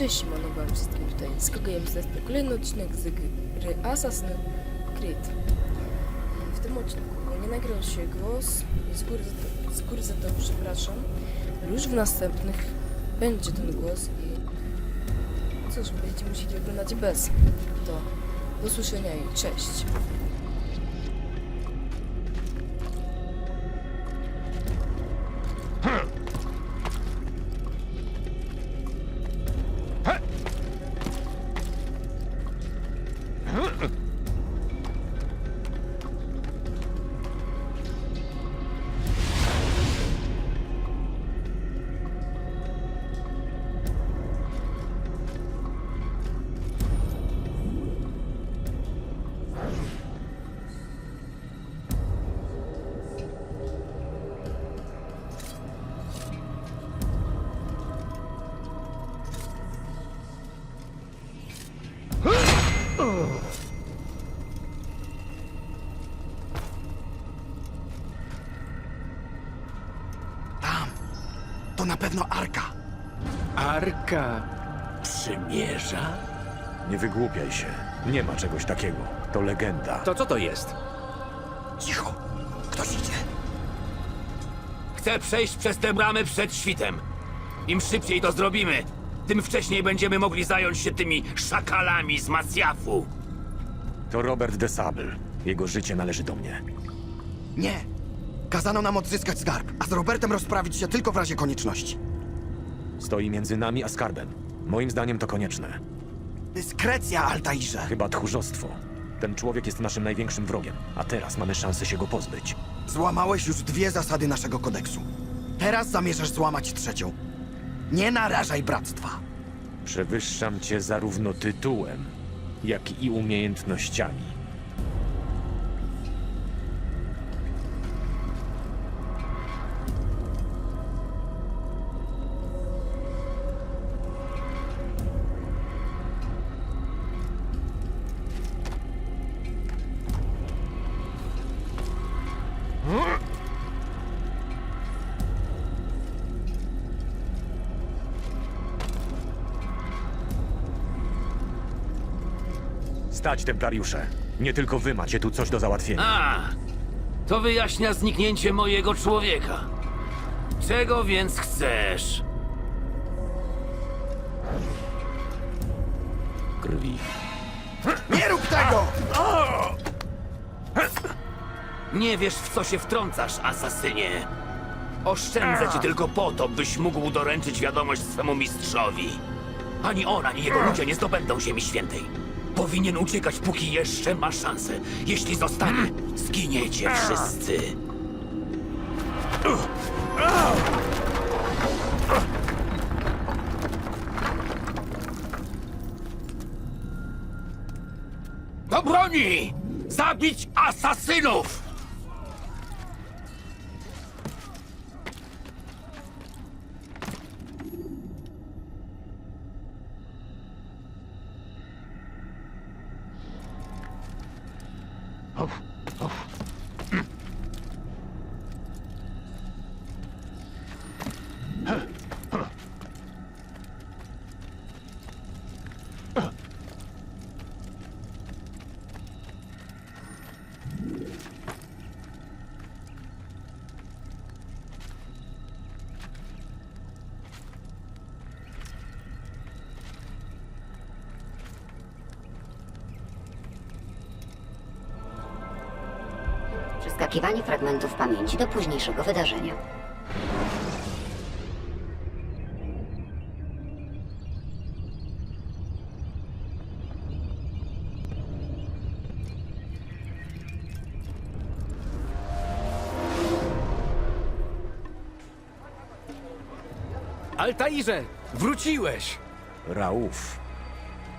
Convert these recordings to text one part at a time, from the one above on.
Cześć, siemano wszystkim tutaj. Z kogo jest to kolejny odcinek z gry Assassin's Creed. W tym odcinku nie nagrał się głos z góry za to, z góry za to przepraszam. Już w następnych będzie ten głos i cóż, będziecie musieli oglądać bez. To do usłyszenia i cześć. Na pewno Arka. Arka przymierza? Nie wygłupiaj się. Nie ma czegoś takiego. To legenda. To co to jest? Cicho. Ktoś idzie. Chcę przejść przez tę bramę przed świtem. Im szybciej to zrobimy, tym wcześniej będziemy mogli zająć się tymi szakalami z Masjafu. To Robert de Sable. Jego życie należy do mnie. Nie. Kazano nam odzyskać skarb, a z Robertem rozprawić się tylko w razie konieczności. Stoi między nami a skarbem. Moim zdaniem to konieczne. Dyskrecja, Altairze. Chyba tchórzostwo. Ten człowiek jest naszym największym wrogiem, a teraz mamy szansę się go pozbyć. Złamałeś już dwie zasady naszego kodeksu. Teraz zamierzasz złamać trzecią. Nie narażaj bractwa. Przewyższam cię zarówno tytułem, jak i umiejętnościami. Stać, templariusze. Nie tylko wy macie tu coś do załatwienia. A, to wyjaśnia zniknięcie mojego człowieka. Czego więc chcesz? Krwi. Nie rób tego! Nie wiesz, w co się wtrącasz, asasynie. Oszczędzę ci tylko po to, byś mógł doręczyć wiadomość swemu mistrzowi. Ani on, ani jego ludzie nie zdobędą Ziemi Świętej. Powinien uciekać, póki jeszcze ma szansę. Jeśli zostanie, zginiecie wszyscy. Do broni! Zabić asasynów! Oh. Przeskakiwanie fragmentów pamięci do późniejszego wydarzenia. Altairze, wróciłeś! Rauf.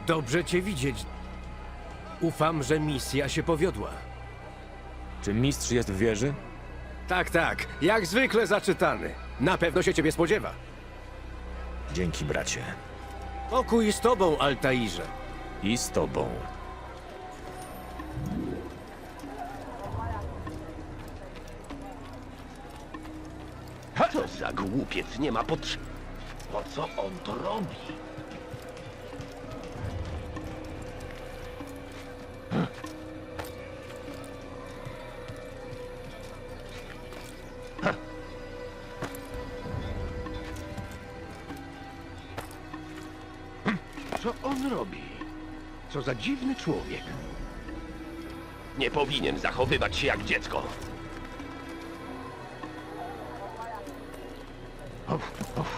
Dobrze cię widzieć. Ufam, że misja się powiodła. Czy mistrz jest w wieży? Tak, tak, jak zwykle zaczytany. Na pewno się ciebie spodziewa. Dzięki, bracie. Pokój z tobą, Altairze. I z tobą. Co za głupiec, nie ma potrzeby. Po co on to robi? Za dziwny człowiek. Nie powinien zachowywać się jak dziecko. Och, och,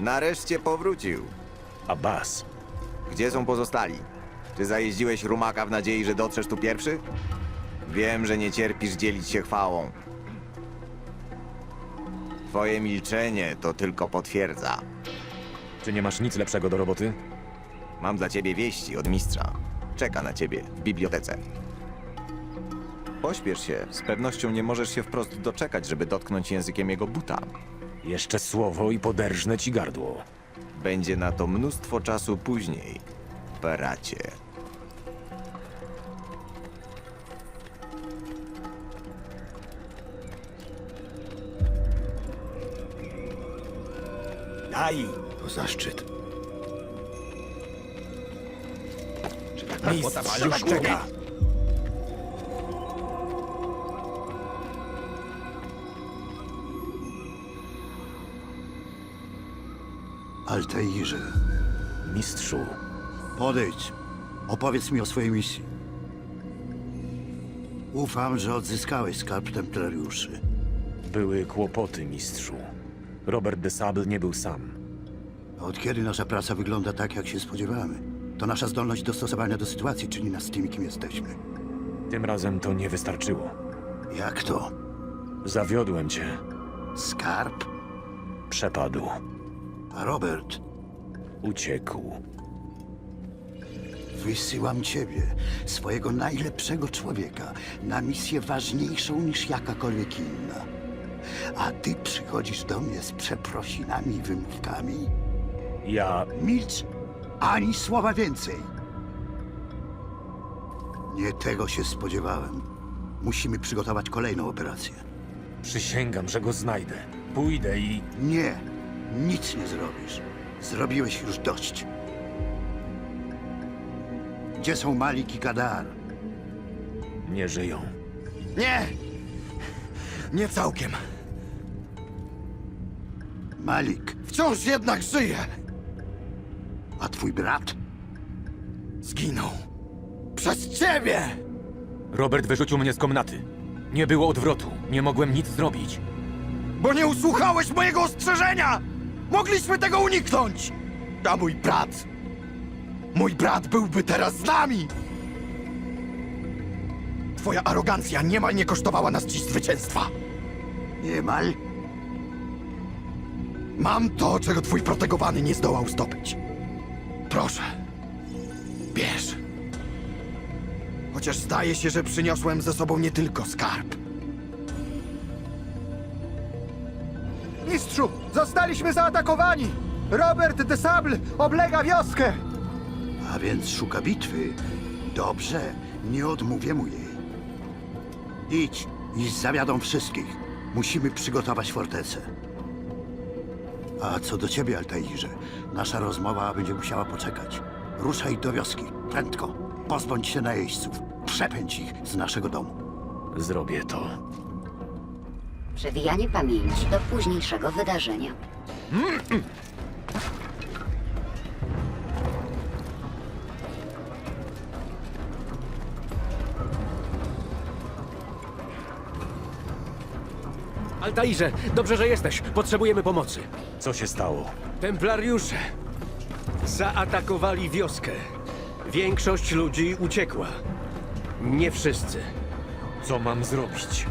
nareszcie powrócił. Abbas, Gdzie są pozostali? Czy zajeździłeś rumaka w nadziei, że dotrzesz tu pierwszy? Wiem, że nie cierpisz dzielić się chwałą. Twoje milczenie to tylko potwierdza. czy nie masz nic lepszego do roboty? Mam dla ciebie wieści od mistrza. Czeka na ciebie w bibliotece. Pośpiesz się, z pewnością nie możesz się wprost doczekać, żeby dotknąć językiem jego buta. Jeszcze słowo i poderżnę ci gardło. Będzie na to mnóstwo czasu później, bracie. Daj! To zaszczyt. Mistrz już czeka! Altairze, Mistrzu, podejdź. Opowiedz mi o swojej misji. Ufam, że odzyskałeś skarb templariuszy. były kłopoty, mistrzu. Robert de Sable nie był sam. Od kiedy nasza praca wygląda tak, jak się spodziewamy? To nasza zdolność dostosowania do sytuacji czyni nas tymi, kim jesteśmy. Tym razem to nie wystarczyło. Jak to? Zawiodłem cię. Skarb? Przepadł. Robert, Uciekł. wysyłam ciebie, swojego najlepszego człowieka, na misję ważniejszą niż jakakolwiek inna. A ty przychodzisz do mnie z przeprosinami i wymówkami? Ja Milcz, ani słowa więcej. Nie tego się spodziewałem. Musimy przygotować kolejną operację. przysięgam, że go znajdę. Pójdę i... Nie, nic nie zrobisz. Zrobiłeś już dość. Gdzie są Malik i Kadar? nie żyją. Nie! Nie całkiem. Malik, Wciąż jednak żyje! a twój brat? Zginął. Przez ciebie! Robert wyrzucił mnie z komnaty. Nie było odwrotu. Nie mogłem nic zrobić. Bo nie usłuchałeś mojego ostrzeżenia! Mogliśmy tego uniknąć! A mój brat... Mój brat byłby teraz z nami! Twoja arogancja niemal nie kosztowała nas dziś zwycięstwa. Niemal? Mam to, czego twój protegowany nie zdołał zdobyć. Proszę. Bierz. Chociaż zdaje się, że przyniosłem ze sobą nie tylko skarb. Zostaliśmy zaatakowani! Robert de Sable oblega wioskę! A więc szuka bitwy. Dobrze, nie odmówię mu jej. Idź i zawiadą wszystkich. Musimy przygotować fortecę. A co do ciebie, Altairze, nasza rozmowa będzie musiała poczekać. Ruszaj do wioski, prędko. Pozbądź się najeźdźców. Przepędź ich z naszego domu. Zrobię to. Przewijanie pamięci do późniejszego wydarzenia. Altairze, dobrze, że jesteś. Potrzebujemy pomocy. Co się stało? Templariusze zaatakowali wioskę. Większość ludzi uciekła. Nie wszyscy. Co mam zrobić?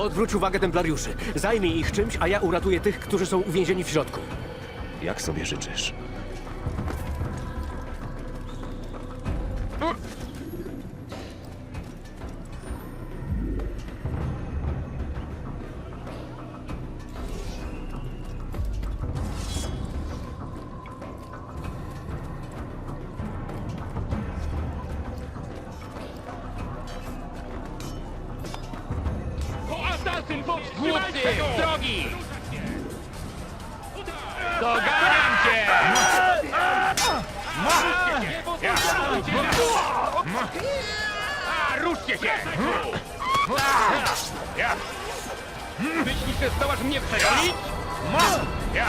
Odwróć uwagę Templariuszy. Zajmij ich czymś, a ja uratuję tych, którzy są uwięzieni w środku. Jak sobie życzysz? Głupcy, z drogi! Doganiam cię! A, ruszcie się! Ja. Myślisz, że zdołasz mnie przegonić? Ja.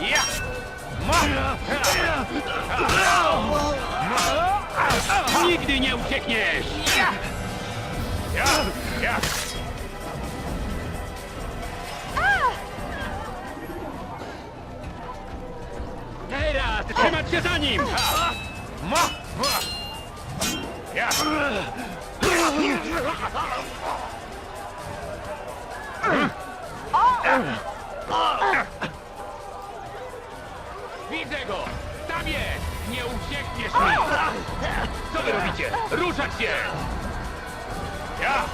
Ja. Ja. Nigdy nie uciekniesz! Ja. Ja. Teraz trzymać się za nim! Ma! Ja! Widzę Co wy robicie? Ruszać się! Ja!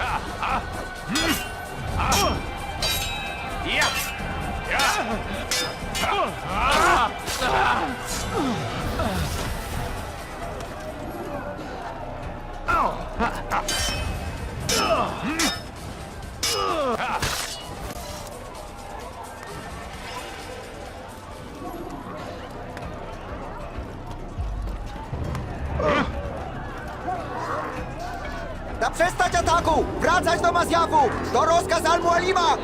A, a. Mm. A. Ja! Ja! Zaprzestać Wracać do Mazjawu! To rozkaz Al-Mualima!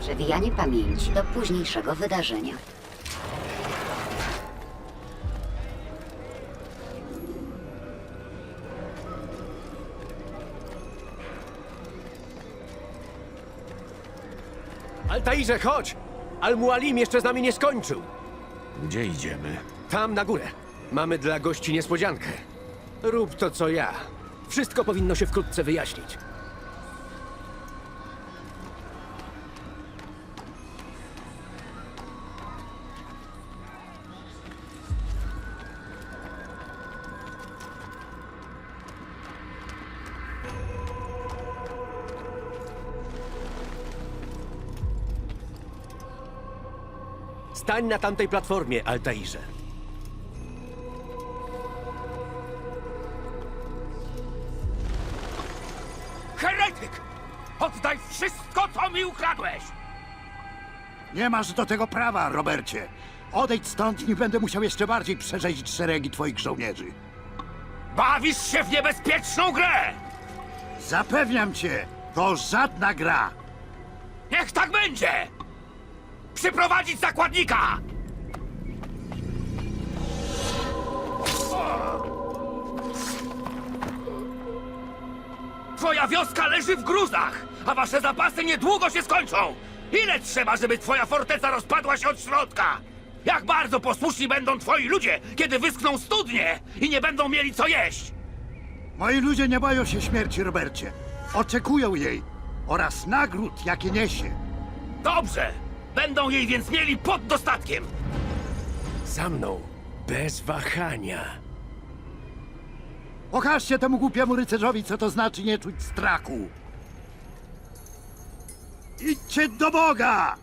Przewijanie pamięci do późniejszego wydarzenia. Altairze, chodź! Al-Mualim jeszcze z nami nie skończył. Gdzie idziemy? Tam na górę. Mamy dla gości niespodziankę. Rób to, co ja. Wszystko powinno się wkrótce wyjaśnić. Stań na tamtej platformie, Altairze. Nie masz do tego prawa, Robercie. Odejdź stąd, nie będę musiał jeszcze bardziej przerzeźć szeregi twoich żołnierzy. Bawisz się w niebezpieczną grę! Zapewniam cię, to żadna gra. Niech tak będzie! Przyprowadzić zakładnika! Twoja wioska leży w gruzach, a wasze zapasy niedługo się skończą! Ile trzeba, żeby twoja forteca rozpadła się od środka? Jak bardzo posłuszni będą twoi ludzie, kiedy wyschną studnie i nie będą mieli co jeść? Moi ludzie nie boją się śmierci, Robercie. Oczekują jej oraz nagród, jakie niesie. Dobrze! Będą jej więc mieli pod dostatkiem! Za mną. Bez wahania. Pokażcie temu głupiemu rycerzowi, co to znaczy nie czuć strachu. Idźcie do Boga!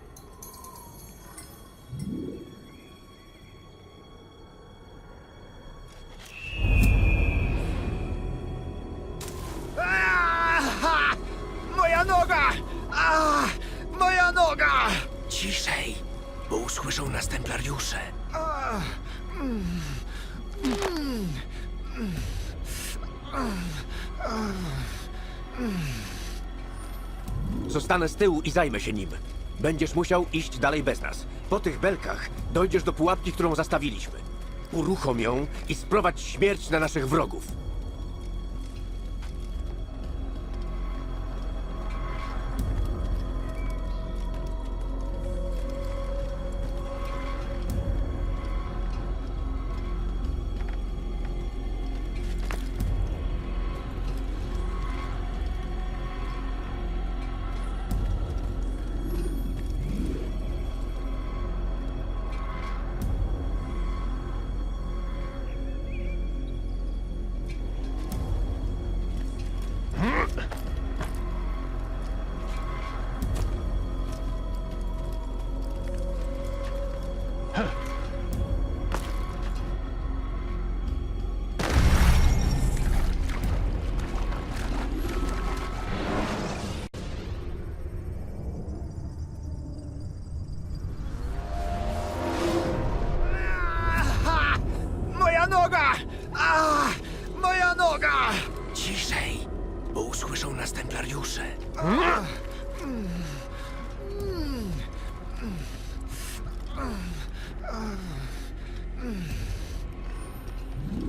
Moja noga! A, moja noga! Ciszej. bo usłyszą nas templariusze. Zostanę z tyłu i zajmę się nim. Będziesz musiał iść dalej bez nas. Po tych belkach dojdziesz do pułapki, którą zastawiliśmy. Uruchom ją i sprowadź śmierć na naszych wrogów.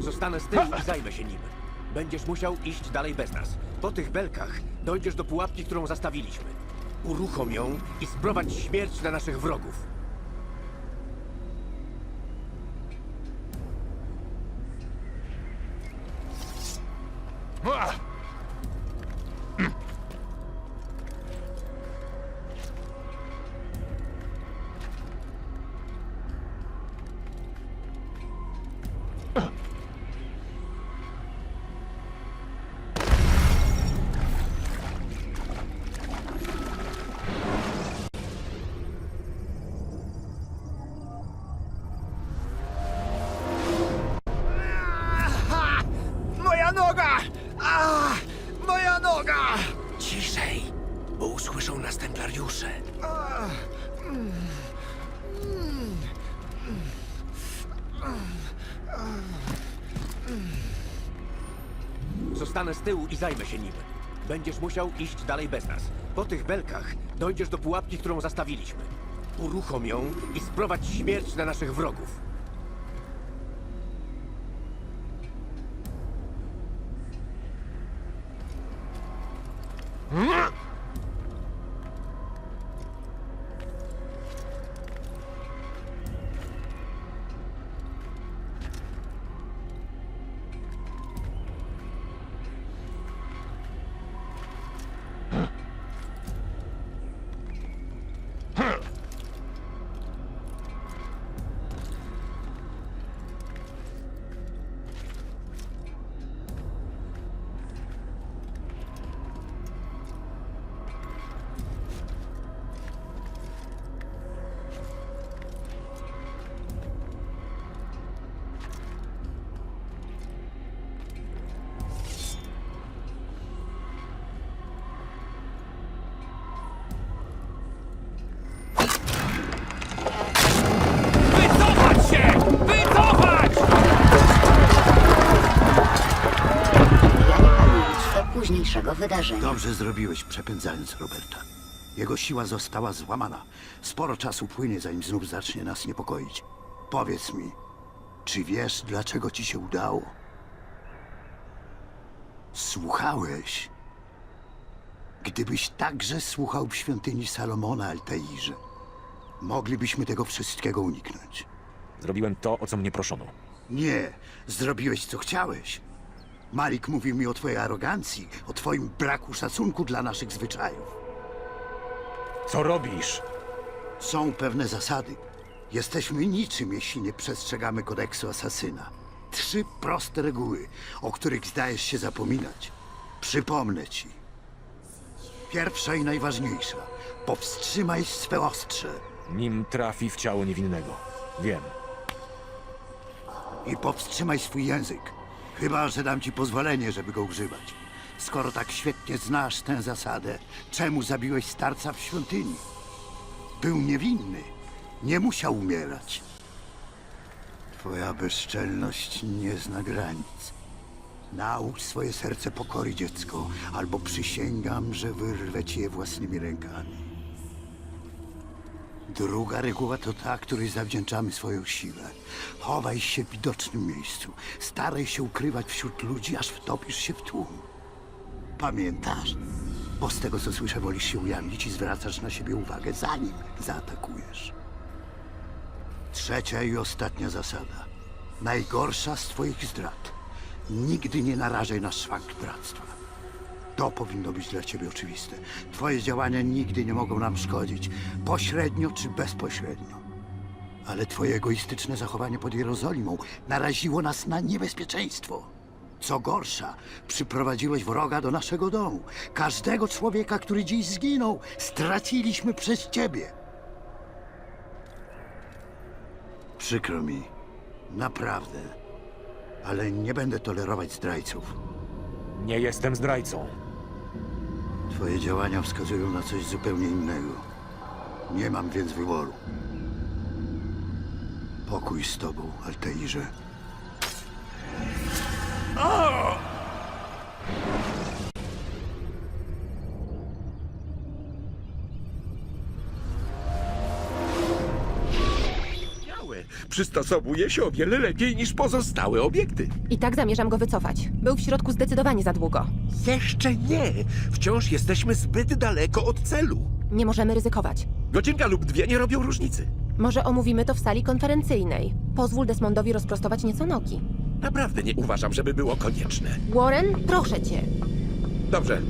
Zostanę z tyłu i zajmę się nim. Będziesz musiał iść dalej bez nas. Po tych belkach dojdziesz do pułapki, którą zastawiliśmy. Uruchom ją i sprowadź śmierć na naszych wrogów. Zostanę z tyłu i zajmę się nim. Będziesz musiał iść dalej bez nas. Po tych belkach dojdziesz do pułapki, którą zastawiliśmy. Uruchom ją i sprowadź śmierć na naszych wrogów. Wydarzenia. Dobrze zrobiłeś, przepędzając Roberta. Jego siła została złamana. Sporo czasu płynie, zanim znów zacznie nas niepokoić. Powiedz mi, czy wiesz, dlaczego ci się udało? Słuchałeś? Gdybyś także słuchał w świątyni Salomona Altairze, moglibyśmy tego wszystkiego uniknąć. Zrobiłem to, o co mnie proszono. Nie, zrobiłeś co chciałeś. Malik mówił mi o twojej arogancji, o twoim braku szacunku dla naszych zwyczajów. Co robisz? Są pewne zasady. Jesteśmy niczym, jeśli nie przestrzegamy kodeksu asasyna. Trzy proste reguły, o których zdajesz się zapominać. Przypomnę ci. Pierwsza i najważniejsza. Powstrzymaj swe ostrze Nim trafi w ciało niewinnego. Wiem. i powstrzymaj swój język. Chyba, że dam ci pozwolenie, żeby go używać. Skoro tak świetnie znasz tę zasadę, czemu zabiłeś starca w świątyni? Był niewinny. Nie musiał umierać. Twoja bezczelność nie zna granic. Naucz swoje serce pokory, dziecko, albo przysięgam, że wyrwę ci je własnymi rękami. Druga reguła to ta, której zawdzięczamy swoją siłę. Chowaj się w widocznym miejscu. Staraj się ukrywać wśród ludzi, aż wtopisz się w tłum. Pamiętasz? Bo z tego, co słyszę, wolisz się ujawnić i zwracasz na siebie uwagę, zanim zaatakujesz. Trzecia i ostatnia zasada. Najgorsza z twoich zdrad. Nigdy nie narażaj na szwank bractwa. To powinno być dla ciebie oczywiste. Twoje działania nigdy nie mogą nam szkodzić, pośrednio czy bezpośrednio. Ale twoje egoistyczne zachowanie pod Jerozolimą naraziło nas na niebezpieczeństwo. Co gorsza, przyprowadziłeś wroga do naszego domu. Każdego człowieka, który dziś zginął, straciliśmy przez ciebie. Przykro mi, naprawdę, ale nie będę tolerować zdrajców. Nie jestem zdrajcą. Twoje działania wskazują na coś zupełnie innego. Nie mam więc wyboru. Pokój z tobą, Alteirze. Przystosowuje się o wiele lepiej niż pozostałe obiekty. I tak zamierzam go wycofać. Był w środku zdecydowanie za długo. Jeszcze nie. Wciąż jesteśmy zbyt daleko od celu. Nie możemy ryzykować. Godzinka lub dwie nie robią różnicy. Może omówimy to w sali konferencyjnej. Pozwól Desmondowi rozprostować nieco nogi. Naprawdę nie uważam, żeby było konieczne. Warren, proszę cię. Dobrze,